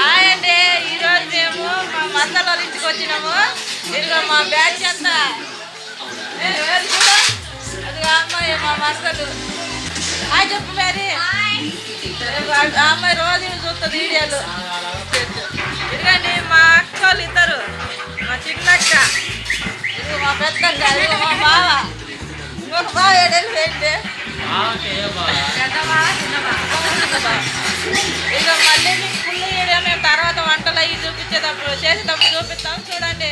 Hi అండి. ఈరోజు మేము మా మందల ఇంటికి వచ్చినాము. ఇదిగో మా బ్యాచ్ అంతా. ఏ, అది అమ్మాయి మా మరదలు హాయ్ చెప్పు మరి. ఆ అమ్మాయి రోజు చూస్తుంది వీడియోలు. ఇదిగండి మా అక్క వాళ్ళు ఇద్దరు. మా చిన్నక్క. ఇదిగో మా పెద్దక్క ఇదిగో మా బావ. ఇంకొక బావ ఏడేళ్ళు ఏంటి ఇక మళ్ళీ మీకు ఫుల్ వీడియో మేము తర్వాత వంటలు అవి చూపించేటప్పుడు చేసేటప్పుడు చూపిస్తాం చూడండి.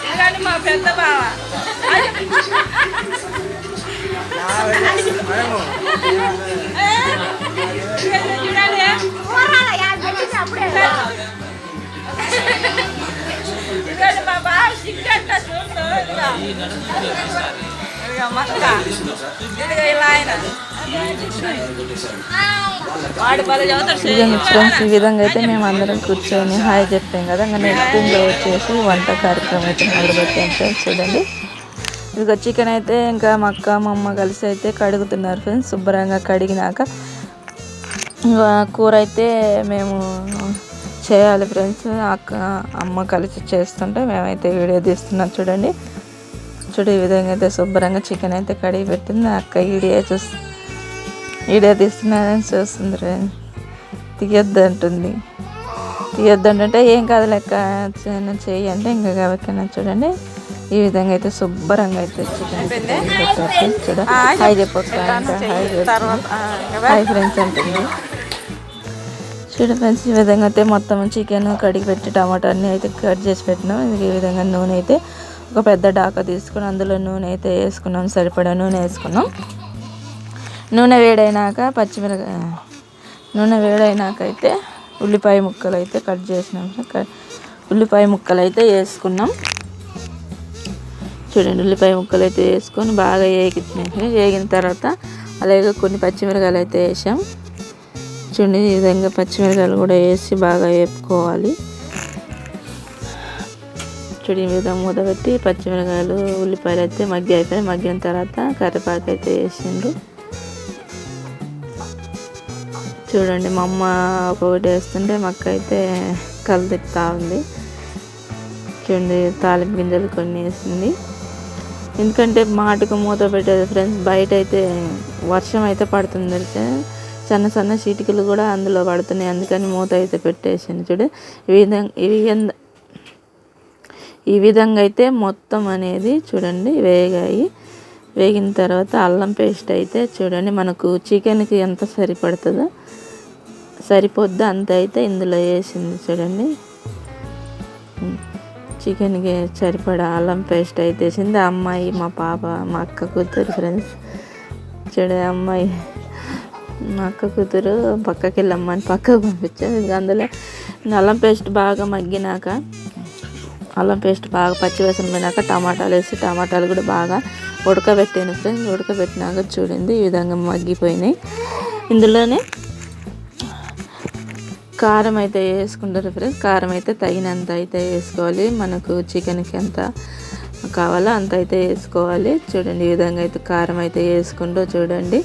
ఇదిగోండి మా పెద్ద బావ ఫ్రెండ్స్ ఈ విధంగా అయితే మేము అందరం కూర్చొని హాయ్ చెప్పాం కదా ఇంకా నెక్స్ట్ వచ్చేసి వంట కార్యక్రమం అయితే మొదలుపెట్టాం ఫ్రెండ్స్ చూడండి. ఇదిగో చికెన్ అయితే ఇంకా మా అక్క మా అమ్మ కలిసి అయితే కడుగుతున్నారు ఫ్రెండ్స్ శుభ్రంగా కడిగినాక ఇంకా కూర అయితే మేము చేయాలి ఫ్రెండ్స్ అక్క అమ్మ కలిసి చేస్తుంటే మేమైతే వీడియో తీస్తున్నాం చూడండి. చూడు ఈ విధంగా అయితే శుభ్రంగా చికెన్ అయితే కడిగి పెట్టింది. అక్క వీడియో చూస్తు వీడియో తీస్తున్నారని చూస్తుంది ఫ్రెండ్స్ తీయొద్దు అంటుంది. తీయొద్దు అంటే ఏం కాదు లెక్క చేయంటే ఇంకా చూడండి. ఈ విధంగా అయితే శుభ్రంగా అయితే చికెన్ చూడ హాయ్ ఫ్రెండ్స్ అంటుంది. చూడ ఫ్రెండ్స్ ఈ విధంగా అయితే మొత్తం చికెన్ కడిగి పెట్టి టమాటా అన్నీ అయితే కట్ చేసి పెట్టినాం. ఇది ఈ విధంగా నూనె అయితే ఒక పెద్ద డాకా తీసుకుని అందులో నూనె అయితే వేసుకున్నాం. సరిపడా నూనె వేసుకున్నాం. నూనె వేడైనాక పచ్చిమిరకాయ నూనె వేడైనాక అయితే ఉల్లిపాయ ముక్కలు అయితే కట్ చేసినాం. ఉల్లిపాయ ముక్కలు అయితే వేసుకున్నాం. చూడండి ఉల్లిపాయ ముక్కలు అయితే వేసుకొని బాగా వేగినాయి. వేగిన తర్వాత అలాగే కొన్ని పచ్చిమిరకాయలు అయితే వేసాం. చూడండి ఈ విధంగా పచ్చిమిరకాయలు కూడా వేసి బాగా వేపుకోవాలి. చూడండి ఈ విధంగా మూత పెట్టి పచ్చిమిరకాయలు ఉల్లిపాయలు అయితే మగ్గి అయిపోయి మగ్గిన తర్వాత కరివేపాకు అయితే వేసిండ్రు. చూడండి మా అమ్మ ఒకటి వేస్తుంటే మా అయితే కళ్ళు ఉంది. చూడండి తాలింపు గింజలు కొన్ని వేసింది. ఎందుకంటే మాటకు మూత పెట్టేది ఫ్రెండ్స్ బయట అయితే వర్షం అయితే పడుతుంది అయితే సన్న సన్న చీటికలు కూడా అందులో పడుతున్నాయి అందుకని మూత అయితే పెట్టేసింది చూడు. ఈ విధంగా ఈ విధంగా ఈ విధంగా అయితే మొత్తం అనేది చూడండి వేగాయి. వేగిన తర్వాత అల్లం పేస్ట్ అయితే చూడండి మనకు చికెన్కి ఎంత సరిపడుతుందో. సరిపోద్ది అంత అయితే ఇందులో వేసింది చూడండి. చికెన్కి సరిపడా అల్లం పేస్ట్ అయితే వేసింది ఆ అమ్మాయి మా పాప మా అక్క కూతురు ఫ్రెండ్స్. చూడ అమ్మాయి మా అక్క కూతురు పక్కకి వెళ్ళమ్మని పక్కకు పంపించాను ఇంకా అందులో అల్లం పేస్ట్ బాగా మగ్గినాక అల్లం పేస్ట్ బాగా పచ్చివేసిన పోయినాక టమాటాలు వేసి టమాటాలు కూడా బాగా ఉడకబెట్టాను. ఫ్రెండ్స్ ఉడకబెట్టినాక చూడండి ఈ విధంగా మగ్గిపోయినాయి. ఇందులోనే కారం అయితే వేసుకుంటారు ఫ్రెండ్స్ కారం అయితే తగినంత అయితే వేసుకోవాలి. మనకు చికెన్కి ఎంత కావాలో అంత అయితే వేసుకోవాలి. చూడండి ఈ విధంగా అయితే కారం అయితే వేసుకుంటూ చూడండి.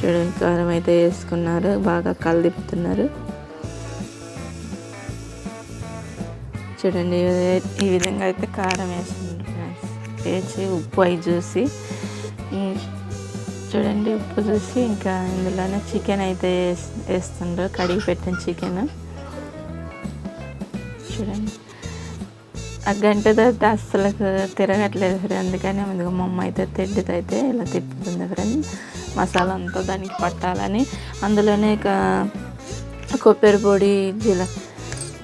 చూడండి కారం అయితే వేసుకున్నారు. బాగా కలదిపుతున్నారు చూడండి ఈ- విధంగా అయితే కారం వేస్తుంది ఫ్రెండ్స్ వేసి ఉప్పు అవి చూసి చూడండి ఉప్పు చూసి ఇంకా ఇందులోనే చికెన్ అయితే వేస్- వేస్తుండ్రు. కడిగి పెట్టిన చికెన్ చూడండి. ఆ గంట తర్వాత అస్సలు తిరగట్లేదు ఫ్రెండ్ అందుకని అందుకు మా అమ్మ అయితే తెడ్డితో అయితే ఇలా తిప్పుతుంది ఫ్రెండ్ మసాలా అంతా దానికి పట్టాలని. అందులోనే ఇక కొబ్బరి పొడి జీల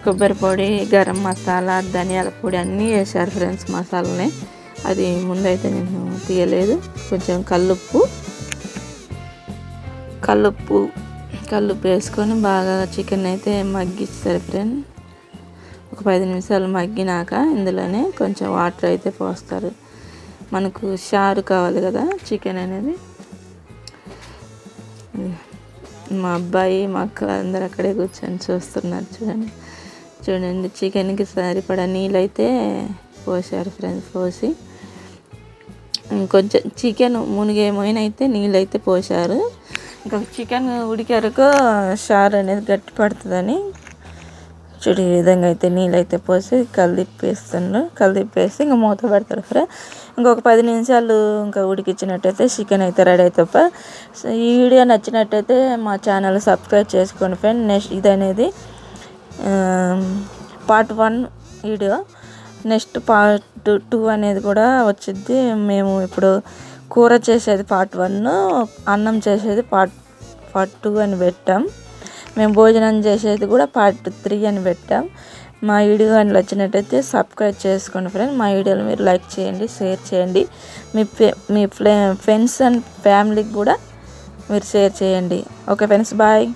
కొబ్బరి పొడి గరం మసాలా ధనియాల పొడి అన్నీ వేసారు ఫ్రెండ్స్ మసాలాని. అది ముందైతే నేను తీయలేదు. కొంచెం కల్లుప్పు. కల్లుప్పు కల్లుప్పు వేసుకొని బాగా చికెన్ అయితే మగ్గిస్తారు ఫ్రెండ్ ఒక పది నిమిషాలు మగ్గినాక ఇందులోనే కొంచెం వాటర్ అయితే పోస్తారు. మనకు షారు కావాలి కదా చికెన్ అనేది. మా అబ్బాయి మా అక్క అందరు అక్కడే కూర్చొని చూస్తున్నారు చూడండి. చూడండి చికెన్కి సరిపడా నీళ్ళు అయితే పోసారు ఫ్రెండ్స్ పోసి. కొంచెం చికెన్ మునిగేమోయిన అయితే నీళ్ళు అయితే పోసారు ఇంకా చికెన్ ఉడికే వరకు షార్ అనేది గట్టి పడుతుందని చూడు ఈ విధంగా అయితే నీళ్ళు అయితే పోసి కలిదిప్పేస్తుండ్రు కలిదిప్పేసి ఇంకా మూత పెడతారు ఫ్రెండ్ ఇంకొక పది నిమిషాలు ఇంకా ఉడికిచ్చినట్టయితే చికెన్ అయితే రెడీ అవుతుంది సో ఈ వీడియో నచ్చినట్టయితే మా ఛానల్ సబ్స్క్రైబ్ చేసుకోండి ఫ్రెండ్. నెక్స్ట్ ఇది అనేది part one video. Next part two అనేది కూడా వచ్చింది మేము ఇప్పుడు కూర చేసేది పార్ట్ వన్ అన్నం చేసేది పార్ట్ పార్ట్ టూ అని పెట్టాం. మేము భోజనం చేసేది కూడా పార్ట్ త్రీ అని పెట్టాం. మా వీడియో కానీ నచ్చినట్టయితే సబ్స్క్రైబ్ చేసుకోండి ఫ్రెండ్ మా వీడియోలు మీరు లైక్ చేయండి షేర్ చేయండి. మీ ఫే- మీ ఫ్రెండ్స్ అండ్ ఫ్యామిలీకి కూడా మీరు షేర్ చేయండి. Okay friends bye